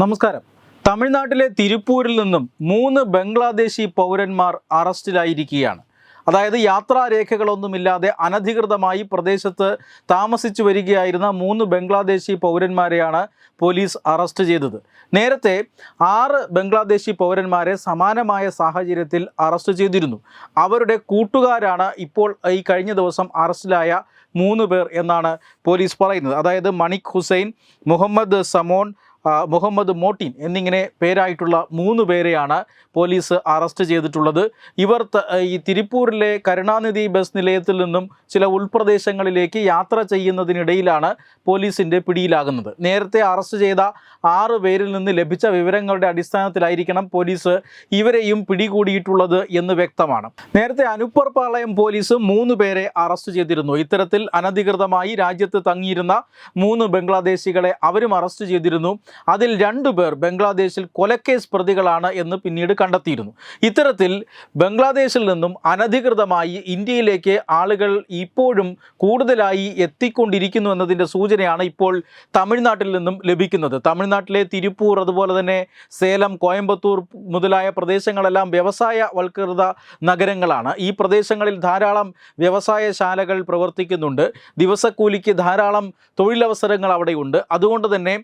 നമസ്കാരം. തമിഴ്നാട്ടിലെ തിരുപ്പൂരിൽ നിന്നും മൂന്ന് ബംഗ്ലാദേശി പൗരന്മാർ അറസ്റ്റിലായിരിക്കുകയാണ്. അതായത് യാത്രാരേഖകളൊന്നുമില്ലാതെ അനധികൃതമായി പ്രദേശത്ത് താമസിച്ചു വരികയായിരുന്ന മൂന്ന് ബംഗ്ലാദേശി പൗരന്മാരെയാണ് പോലീസ് അറസ്റ്റ് ചെയ്തത്. നേരത്തെ ആറ് ബംഗ്ലാദേശി പൗരന്മാരെ സമാനമായ സാഹചര്യത്തിൽ അറസ്റ്റ് ചെയ്തിരുന്നു. അവരുടെ കൂട്ടുകാരാണ് ഇപ്പോൾ ഈ കഴിഞ്ഞ ദിവസം അറസ്റ്റിലായ മൂന്ന് പേർ എന്നാണ് പോലീസ് പറയുന്നത്. അതായത് മണിക് ഹുസൈൻ മുഹമ്മദ് സമോൺ മുഹമ്മദ് മോട്ടിൻ എന്നിങ്ങനെ പേരായിട്ടുള്ള മൂന്ന് പേരെയാണ് പോലീസ് അറസ്റ്റ് ചെയ്തിട്ടുള്ളത്. ഇവർ ഈ തിരുപ്പൂരിലെ കരുണാനിധി ബസ് നിലയത്തിൽ നിന്നും ചില ഉൾപ്രദേശങ്ങളിലേക്ക് യാത്ര ചെയ്യുന്നതിനിടയിലാണ് പോലീസിന്റെ പിടിയിലാകുന്നത്. നേരത്തെ അറസ്റ്റ് ചെയ്ത ആറ് പേരിൽ നിന്ന് ലഭിച്ച വിവരങ്ങളുടെ അടിസ്ഥാനത്തിലായിരിക്കണം പോലീസ് ഇവരെയും പിടികൂടിയിട്ടുള്ളത് എന്ന് വ്യക്തമാണ്. നേരത്തെ അനുപ്പർ പാളയം പോലീസ് മൂന്ന് പേരെ അറസ്റ്റ് ചെയ്തിരുന്നു. ഇത്തരത്തിൽ അനധികൃതമായി രാജ്യത്ത് തങ്ങിയിരുന്ന മൂന്ന് ബംഗ്ലാദേശികളെ അവരും അറസ്റ്റ് ചെയ്തിരുന്നു. അതിൽ രണ്ടുപേർ ബംഗ്ലാദേശിൽ കൊലക്കേസ് പ്രതികളാണ് എന്ന് പിന്നീട് കണ്ടെത്തിയിരുന്നു. ഇത്തരത്തിൽ ബംഗ്ലാദേശിൽ നിന്നും അനധികൃതമായി ഇന്ത്യയിലേക്ക് ആളുകൾ ഇപ്പോഴും കൂടുതലായി എത്തിക്കൊണ്ടിരിക്കുന്നു എന്നതിന്റെ സൂചനയാണ് ഇപ്പോൾ തമിഴ്നാട്ടിൽ നിന്നും ലഭിക്കുന്നത്. തമിഴ്നാട്ടിലെ തിരുപ്പൂർ അതുപോലെ തന്നെ സേലം കോയമ്പത്തൂർ മുതലായ പ്രദേശങ്ങളെല്ലാം വ്യവസായവൽകൃത നഗരങ്ങളാണ്. ഈ പ്രദേശങ്ങളിൽ ധാരാളം വ്യവസായശാലകൾ പ്രവർത്തിക്കുന്നുണ്ട്. ദിവസക്കൂലിക്ക് ധാരാളം തൊഴിലവസരങ്ങൾ അവിടെയുണ്ട്. അതുകൊണ്ട് തന്നെ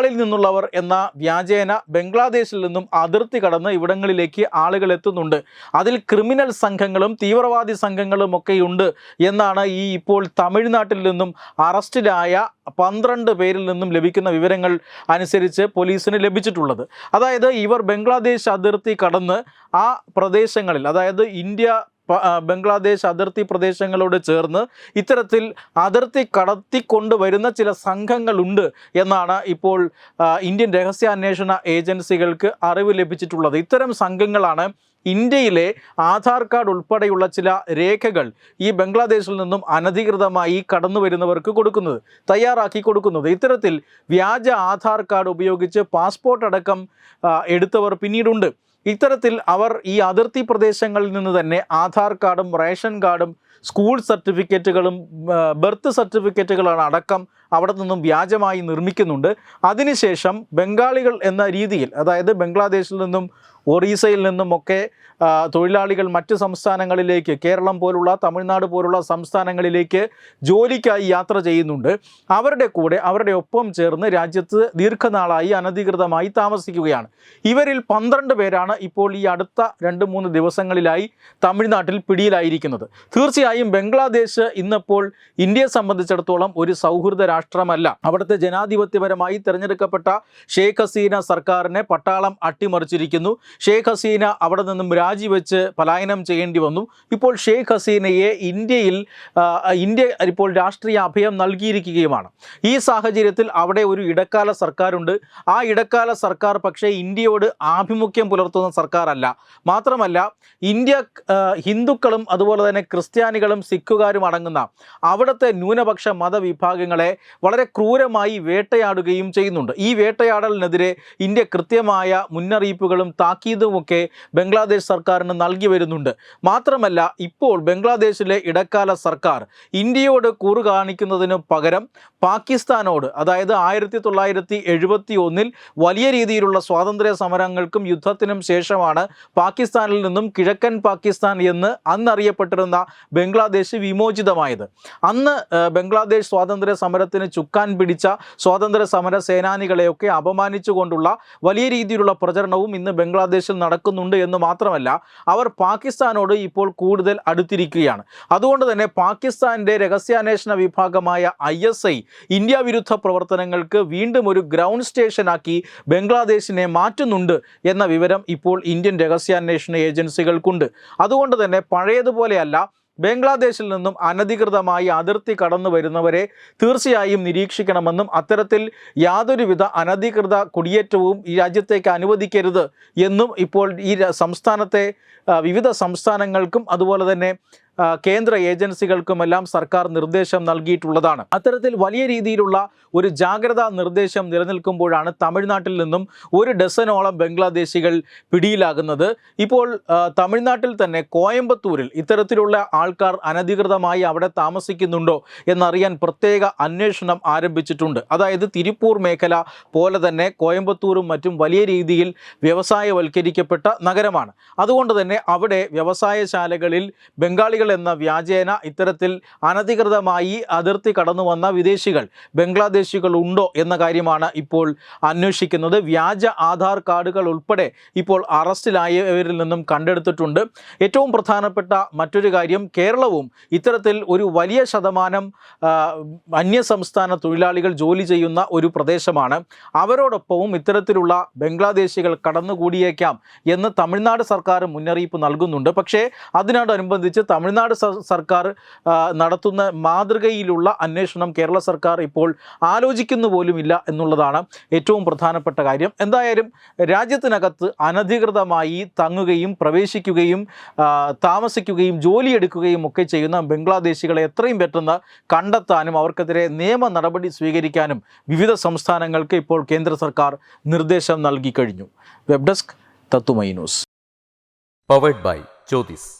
ബംഗാളിൽ നിന്നുള്ളവർ എന്ന വ്യാജേന ബംഗ്ലാദേശിൽ നിന്നും അതിർത്തി കടന്ന് ഇവിടങ്ങളിലേക്ക് ആളുകൾ എത്തുന്നുണ്ട്. അതിൽ ക്രിമിനൽ സംഘങ്ങളും തീവ്രവാദി സംഘങ്ങളും ഒക്കെയുണ്ട് എന്നാണ് ഈ ഇപ്പോൾ തമിഴ്നാട്ടിൽ നിന്നും അറസ്റ്റിലായ പന്ത്രണ്ട് പേരിൽ നിന്നും ലഭിക്കുന്ന വിവരങ്ങൾ അനുസരിച്ച് പോലീസിന് ലഭിച്ചിട്ടുള്ളത്. അതായത് ഇവർ ബംഗ്ലാദേശ് അതിർത്തി കടന്ന് ആ പ്രദേശങ്ങളിൽ അതായത് ഇന്ത്യ ബംഗ്ലാദേശ് അതിർത്തി പ്രദേശങ്ങളോട് ചേർന്ന് ഇത്തരത്തിൽ അതിർത്തി കടത്തിക്കൊണ്ടുവരുന്ന ചില സംഘങ്ങളുണ്ട് എന്നാണ് ഇപ്പോൾ ഇന്ത്യൻ രഹസ്യാന്വേഷണ ഏജൻസികൾക്ക് അറിവ് ലഭിച്ചിട്ടുള്ളത്. ഇത്തരം സംഘങ്ങളാണ് ഇന്ത്യയിലെ ആധാർ കാർഡ് ഉൾപ്പെടെയുള്ള ചില രേഖകൾ ഈ ബംഗ്ലാദേശിൽ നിന്നും അനധികൃതമായി കടന്നു വരുന്നവർക്ക് കൊടുക്കുന്നത് തയ്യാറാക്കി കൊടുക്കുന്നത്. ഇത്തരത്തിൽ വ്യാജ ആധാർ കാർഡ് ഉപയോഗിച്ച് പാസ്പോർട്ട് അടക്കം എടുത്തവർ പിന്നീടുണ്ട്. ഇത്തരത്തിൽ അവർ ഈ അതിർത്തി പ്രദേശങ്ങളിൽ നിന്ന് തന്നെ ആധാർ കാർഡും റേഷൻ കാർഡും സ്കൂൾ സർട്ടിഫിക്കറ്റുകളും ബർത്ത് സർട്ടിഫിക്കറ്റുകളാണ് അടക്കം അവിടെ നിന്നും വ്യാജമായി നിർമ്മിക്കുന്നുണ്ട്. അതിനുശേഷം ബംഗാളികൾ എന്ന രീതിയിൽ അതായത് ബംഗ്ലാദേശിൽ നിന്നും ഒറീസയിൽ നിന്നുമൊക്കെ തൊഴിലാളികൾ മറ്റ് സംസ്ഥാനങ്ങളിലേക്ക് കേരളം പോലുള്ള തമിഴ്നാട് പോലുള്ള സംസ്ഥാനങ്ങളിലേക്ക് ജോലിക്കായി യാത്ര ചെയ്യുന്നുണ്ട്. അവരുടെ കൂടെ അവരുടെ ഒപ്പം ചേർന്ന് രാജ്യത്ത് ദീർഘനാളായി അനധികൃതമായി താമസിക്കുകയാണ്. ഇവരിൽ പന്ത്രണ്ട് പേരാണ് ഇപ്പോൾ ഈ അടുത്ത രണ്ട് മൂന്ന് ദിവസങ്ങളിലായി തമിഴ്നാട്ടിൽ പിടിയിലായിരിക്കുന്നത്. തീർച്ചയായും ബംഗ്ലാദേശ് ഇന്നിപ്പോൾ ഇന്ത്യയെ സംബന്ധിച്ചിടത്തോളം ഒരു സൗഹൃദ രാഷ്ട്രമല്ല. അവിടുത്തെ ജനാധിപത്യപരമായി തിരഞ്ഞെടുക്കപ്പെട്ട ഷെയ്ഖ് ഹസീന സർക്കാരിനെ പട്ടാളം അട്ടിമറിച്ചിരിക്കുന്നു. ഷെയ്ഖ് ഹസീന അവിടെ നിന്നും രാജിവെച്ച് പലായനം ചെയ്യേണ്ടി വന്നു. ഇപ്പോൾ ഷെയ്ഖ് ഹസീനയെ ഇന്ത്യയിൽ ഇന്ത്യ ഇപ്പോൾ രാഷ്ട്രീയ അഭയം നൽകിയിരിക്കുകയുമാണ്. ഈ സാഹചര്യത്തിൽ അവിടെ ഒരു ഇടക്കാല സർക്കാരുണ്ട്. ആ ഇടക്കാല സർക്കാർ പക്ഷേ ഇന്ത്യയോട് ആഭിമുഖ്യം പുലർത്തുന്ന സർക്കാരല്ല. മാത്രമല്ല ഇന്ത്യ ഹിന്ദുക്കളും അതുപോലെ തന്നെ ക്രിസ്ത്യാനികളും സിഖുകാരും അടങ്ങുന്ന അവിടുത്തെ ന്യൂനപക്ഷ മതവിഭാഗങ്ങളെ വളരെ ക്രൂരമായി വേട്ടയാടുകയും ചെയ്യുന്നുണ്ട്. ഈ വേട്ടയാടലിനെതിരെ ഇന്ത്യ കൃത്യമായ മുന്നറിയിപ്പുകളും താക്കീതുമൊക്കെ ബംഗ്ലാദേശ് സർക്കാരിന് നൽകി വരുന്നുണ്ട്. മാത്രമല്ല ഇപ്പോൾ ബംഗ്ലാദേശിലെ ഇടക്കാല സർക്കാർ ഇന്ത്യയോട് കൂറു കാണിക്കുന്നതിന് പകരം പാകിസ്ഥാനോട് അതായത് ആയിരത്തി തൊള്ളായിരത്തി എഴുപത്തി ഒന്നിൽ വലിയ രീതിയിലുള്ള സ്വാതന്ത്ര്യ സമരങ്ങൾക്കും യുദ്ധത്തിനും ശേഷമാണ് പാകിസ്ഥാനിൽ നിന്നും കിഴക്കൻ പാകിസ്ഥാൻ എന്ന് അന്നറിയപ്പെട്ടിരുന്ന ബംഗ്ലാദേശ് വിമോചിതമായത്. അന്ന് ബംഗ്ലാദേശ് സ്വാതന്ത്ര്യ സമരത്തിന് ചുക്കാൻ പിടിച്ച സ്വാതന്ത്ര്യ സമര സേനാനികളെയൊക്കെ അപമാനിച്ചുകൊണ്ടുള്ള വലിയ രീതിയിലുള്ള പ്രചരണവും ഇന്ന് ബംഗ്ലാദേശിൽ നടക്കുന്നുണ്ട് എന്ന് മാത്രമല്ല അവർ പാകിസ്ഥാനോട് ഇപ്പോൾ കൂടുതൽ അടുത്തിരിക്കുകയാണ്. അതുകൊണ്ട് തന്നെ പാകിസ്ഥാന്റെ രഹസ്യാന്വേഷണ വിഭാഗമായ ഐ എസ് ഐ ഇന്ത്യ വിരുദ്ധ പ്രവർത്തനങ്ങൾക്ക് വീണ്ടും ഒരു ഗ്രൗണ്ട് സ്റ്റേഷനാക്കി ബംഗ്ലാദേശിനെ മാറ്റുന്നുണ്ട് എന്ന വിവരം ഇപ്പോൾ ഇന്ത്യൻ രഹസ്യാന്വേഷണ ഏജൻസികൾക്കുണ്ട്. അതുകൊണ്ട് തന്നെ പഴയതുപോലെയല്ല ബംഗ്ലാദേശിൽ നിന്നും അനധികൃതമായി അതിർത്തി കടന്നു വരുന്നവരെ തീർച്ചയായും നിരീക്ഷിക്കണമെന്നും അത്തരത്തിൽ യാതൊരുവിധ അനധികൃത കുടിയേറ്റവും ഈ രാജ്യത്തേക്ക് അനുവദിക്കരുത് എന്നും ഇപ്പോൾ ഈ സംസ്ഥാനത്തെ വിവിധ സംസ്ഥാനങ്ങൾക്കും അതുപോലെ തന്നെ കേന്ദ്ര ഏജൻസികൾക്കുമെല്ലാം സർക്കാർ നിർദ്ദേശം നൽകിയിട്ടുള്ളതാണ്. അത്തരത്തിൽ വലിയ രീതിയിലുള്ള ഒരു ജാഗ്രതാ നിർദ്ദേശം നിലനിൽക്കുമ്പോഴാണ് തമിഴ്നാട്ടിൽ നിന്നും ഒരു ഡസനോളം ബംഗ്ലാദേശികൾ പിടിയിലാകുന്നത്. ഇപ്പോൾ തമിഴ്നാട്ടിൽ തന്നെ കോയമ്പത്തൂരിൽ ഇത്തരത്തിലുള്ള ആൾക്കാർ അനധികൃതമായി അവിടെ താമസിക്കുന്നുണ്ടോ എന്നറിയാൻ പ്രത്യേക അന്വേഷണം ആരംഭിച്ചിട്ടുണ്ട്. അതായത് തിരുപ്പൂർ മേഖല പോലെ തന്നെ കോയമ്പത്തൂരും മറ്റും വലിയ രീതിയിൽ വ്യവസായവൽക്കരിക്കപ്പെട്ട നഗരമാണ്. അതുകൊണ്ട് തന്നെ അവിടെ വ്യവസായശാലകളിൽ ബംഗാളികൾ എന്ന വ്യാജേന ഇത്തരത്തിൽ അനധികൃതമായി അതിർത്തി കടന്നു വന്ന വിദേശികൾ ബംഗ്ലാദേശികൾ ഉണ്ടോ എന്ന കാര്യമാണ് ഇപ്പോൾ അന്വേഷിക്കുന്നത്. വ്യാജ ആധാർ കാർഡുകൾ ഉൾപ്പെടെ ഇപ്പോൾ അറസ്റ്റിലായവരിൽ നിന്നും കണ്ടെടുത്തിട്ടുണ്ട്. ഏറ്റവും പ്രധാനപ്പെട്ട മറ്റൊരു കാര്യം കേരളവും ഇത്തരത്തിൽ ഒരു വലിയ ശതമാനം അന്യസംസ്ഥാന തൊഴിലാളികൾ ജോലി ചെയ്യുന്ന ഒരു പ്രദേശമാണ്. അവരോടൊപ്പവും ഇത്തരത്തിലുള്ള ബംഗ്ലാദേശികൾ കടന്നുകൂടിയേക്കാം എന്ന് തമിഴ്നാട് സർക്കാർ മുന്നറിയിപ്പ് നൽകുന്നുണ്ട്. പക്ഷേ അതിനോടനുബന്ധിച്ച് തമിഴ്നാട് സ- സർക്കാർ നടത്തുന്ന മാതൃകയിലുള്ള അന്വേഷണം കേരള സർക്കാർ ഇപ്പോൾ ആലോചിക്കുന്നു പോലുമില്ല എന്നുള്ളതാണ് ഏറ്റവും പ്രധാനപ്പെട്ട കാര്യം. എന്തായാലും രാജ്യത്തിനകത്ത് അനധികൃതമായി തങ്ങുകയും പ്രവേശിക്കുകയും താമസിക്കുകയും ജോലിയെടുക്കുകയും ഒക്കെ ചെയ്യുന്ന ബംഗ്ലാദേശികളെ എത്രയും പെട്ടെന്ന് കണ്ടെത്താനും അവർക്കെതിരെ നിയമ നടപടി സ്വീകരിക്കാനും വിവിധ സംസ്ഥാനങ്ങൾക്ക് ഇപ്പോൾ കേന്ദ്ര സർക്കാർ നിർദ്ദേശം നൽകി കഴിഞ്ഞു. വെബ് ഡെസ്ക് തത്തുമൈ news. Powered by Jyothis